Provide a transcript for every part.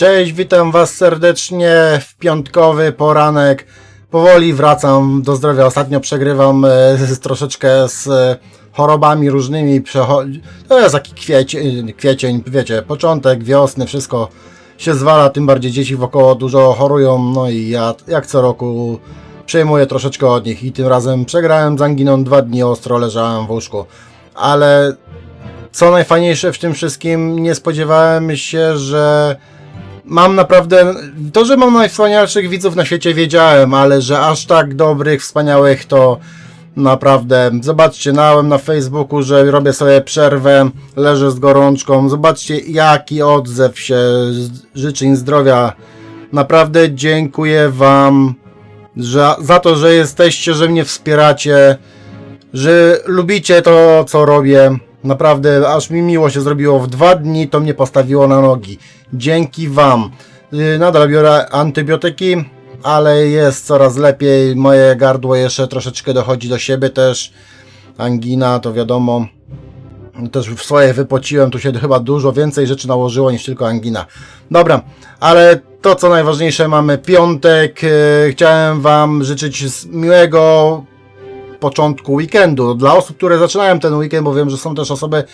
Cześć, witam Was serdecznie w piątkowy poranek. Powoli wracam do zdrowia. Ostatnio przegrywam e, troszeczkę z e, chorobami różnymi. Przecho- to jest taki kwiecień, kwiecień, wiecie, początek wiosny, wszystko się zwala, tym bardziej dzieci wokoło dużo chorują. No i ja, jak co roku, przejmuję troszeczkę od nich. I tym razem przegrałem z anginą dwa dni ostro, leżałem w łóżku. Ale co najfajniejsze w tym wszystkim, nie spodziewałem się, że mam naprawdę. To, że mam najwspanialszych widzów na świecie, wiedziałem, ale że aż tak dobrych, wspaniałych, to naprawdę. Zobaczcie, nałem na Facebooku, że robię sobie przerwę, leżę z gorączką. Zobaczcie, jaki odzew się życzeń zdrowia. Naprawdę dziękuję Wam że, za to, że jesteście, że mnie wspieracie że lubicie to, co robię. Naprawdę, aż mi miło się zrobiło. W dwa dni to mnie postawiło na nogi. Dzięki Wam. Yy, Nadal biorę antybiotyki, ale jest coraz lepiej. Moje gardło jeszcze troszeczkę dochodzi do siebie też. Angina, to wiadomo. Też w swoje wypociłem, tu się chyba dużo więcej rzeczy nałożyło niż tylko angina. Dobra, ale to co najważniejsze, mamy piątek. Yy, Chciałem Wam życzyć miłego początku weekendu. Dla osób, które zaczynają ten weekend, bo wiem, że są też osoby,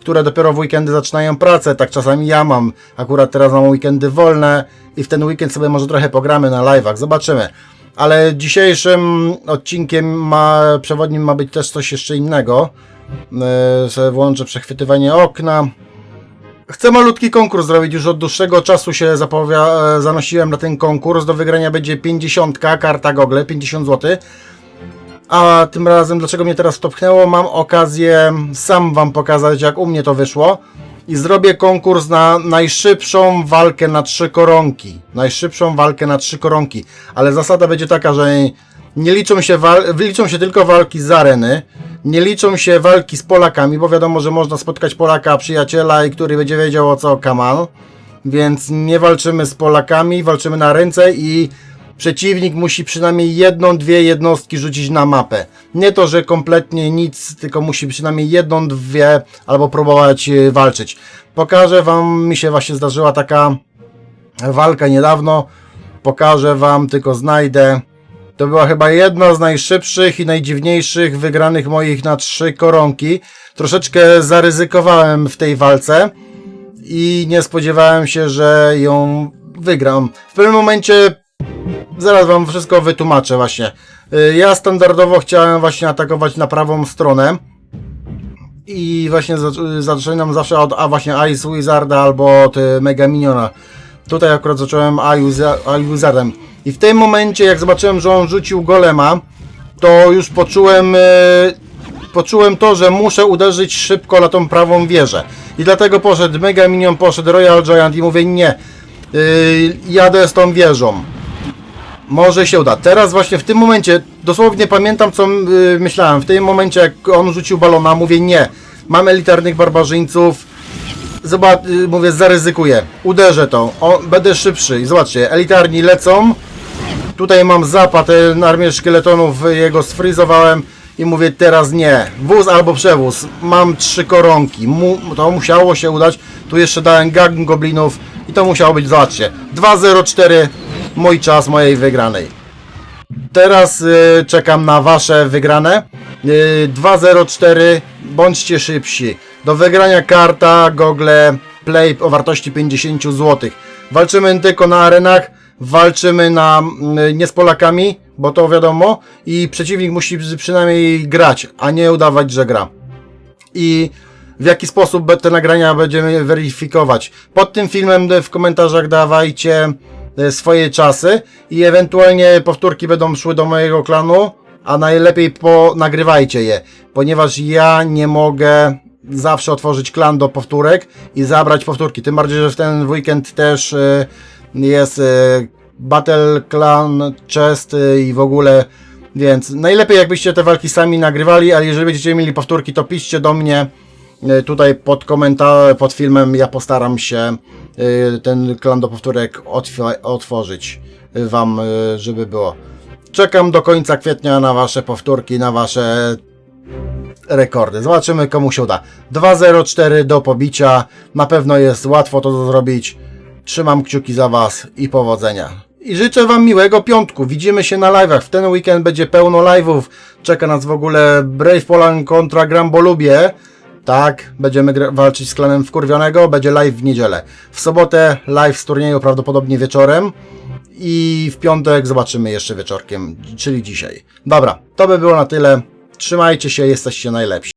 które dopiero w weekendy zaczynają pracę, tak czasami ja mam. Akurat teraz mam weekendy wolne i w ten weekend sobie może trochę pogramy na live'ach, zobaczymy. Ale dzisiejszym odcinkiem ma, przewodnim ma być też coś jeszcze innego. Yy, włączę przechwytywanie okna. Chcę malutki konkurs zrobić, już od dłuższego czasu się e, zanosiłem na ten konkurs. Do wygrania będzie 50 karta Google, 50 zł. A tym razem, dlaczego mnie teraz to pchnęło? Mam okazję sam Wam pokazać, jak u mnie to wyszło. I zrobię konkurs na najszybszą walkę na trzy koronki. Najszybszą walkę na trzy koronki. Ale zasada będzie taka, że nie liczą się, liczą się tylko walki z areny. Nie liczą się walki z Polakami, bo wiadomo, że można spotkać Polaka, przyjaciela, i który będzie wiedział o co kaman. Więc nie walczymy z Polakami, walczymy na ręce i przeciwnik musi przynajmniej jedną, dwie jednostki rzucić na mapę. Nie to, że kompletnie nic, tylko musi przynajmniej jedną, dwie albo próbować e, walczyć. Pokażę Wam, mi się właśnie zdarzyła taka walka niedawno. Pokażę Wam, tylko znajdę. To była chyba jedna z najszybszych i najdziwniejszych wygranych moich na trzy koronki. Troszeczkę zaryzykowałem w tej walce i nie spodziewałem się, że ją wygram. W pewnym momencie zaraz wam wszystko wytłumaczę właśnie. Y, Ja standardowo chciałem właśnie atakować na prawą stronę i właśnie zac- zaczynam zawsze od a właśnie Ice Wizarda albo od y, Mega Miniona. Tutaj akurat zacząłem Ice Wizardem. I w tym momencie jak zobaczyłem, że on rzucił golema, to już poczułem y, poczułem to, że muszę uderzyć szybko na tą prawą wieżę. I dlatego poszedł Mega Minion, poszedł Royal Giant i mówię nie. Jadę z tą wieżą. Może się uda. Teraz właśnie w tym momencie, dosłownie pamiętam co yy, myślałem. W tym momencie jak on rzucił balona, mówię nie. Mam elitarnych barbarzyńców. Zobacz, yy, mówię zaryzykuję. Uderzę to. O, będę szybszy. I zobaczcie, elitarni lecą. Tutaj mam zapad ten armię szkieletonów, jego sfryzowałem i mówię teraz nie. Wóz albo przewóz. Mam trzy koronki. Mu, to musiało się udać. Tu jeszcze dałem gang goblinów i to musiało być, zobaczcie. 2-0-4 mój czas mojej wygranej. Teraz y, czekam na wasze wygrane. Y, 2-0-4 bądźcie szybsi. Do wygrania karta Google Play o wartości 50 zł. Walczymy tylko na arenach, walczymy na mm, nie z Polakami, bo to wiadomo i przeciwnik musi przynajmniej grać, a nie udawać, że gra. I w jaki sposób te nagrania będziemy weryfikować. Pod tym filmem w komentarzach dawajcie swoje czasy i ewentualnie powtórki będą szły do mojego klanu, a najlepiej ponagrywajcie je, ponieważ ja nie mogę zawsze otworzyć klan do powtórek i zabrać powtórki. Tym bardziej, że w ten weekend też e, jest e, Battle Clan Chest e, i w ogóle więc najlepiej jakbyście te walki sami nagrywali, ale jeżeli będziecie mieli powtórki, to piszcie do mnie e, tutaj pod komentarzem, pod filmem. Ja postaram się e, ten klan do powtórek otw- otworzyć e, Wam, e, żeby było. Czekam do końca kwietnia na Wasze powtórki, na Wasze rekordy. Zobaczymy komu się uda. 2.04 do pobicia. Na pewno jest łatwo to zrobić. Trzymam kciuki za Was i powodzenia. I życzę Wam miłego piątku. Widzimy się na live'ach. W ten weekend będzie pełno live'ów. Czeka nas w ogóle Brave Poland kontra Grambolubie. Tak, będziemy walczyć z klanem Wkurwionego. Będzie live w niedzielę. W sobotę live z turnieju prawdopodobnie wieczorem. I w piątek zobaczymy jeszcze wieczorkiem, czyli dzisiaj. Dobra, to by było na tyle. Trzymajcie się, jesteście najlepsi.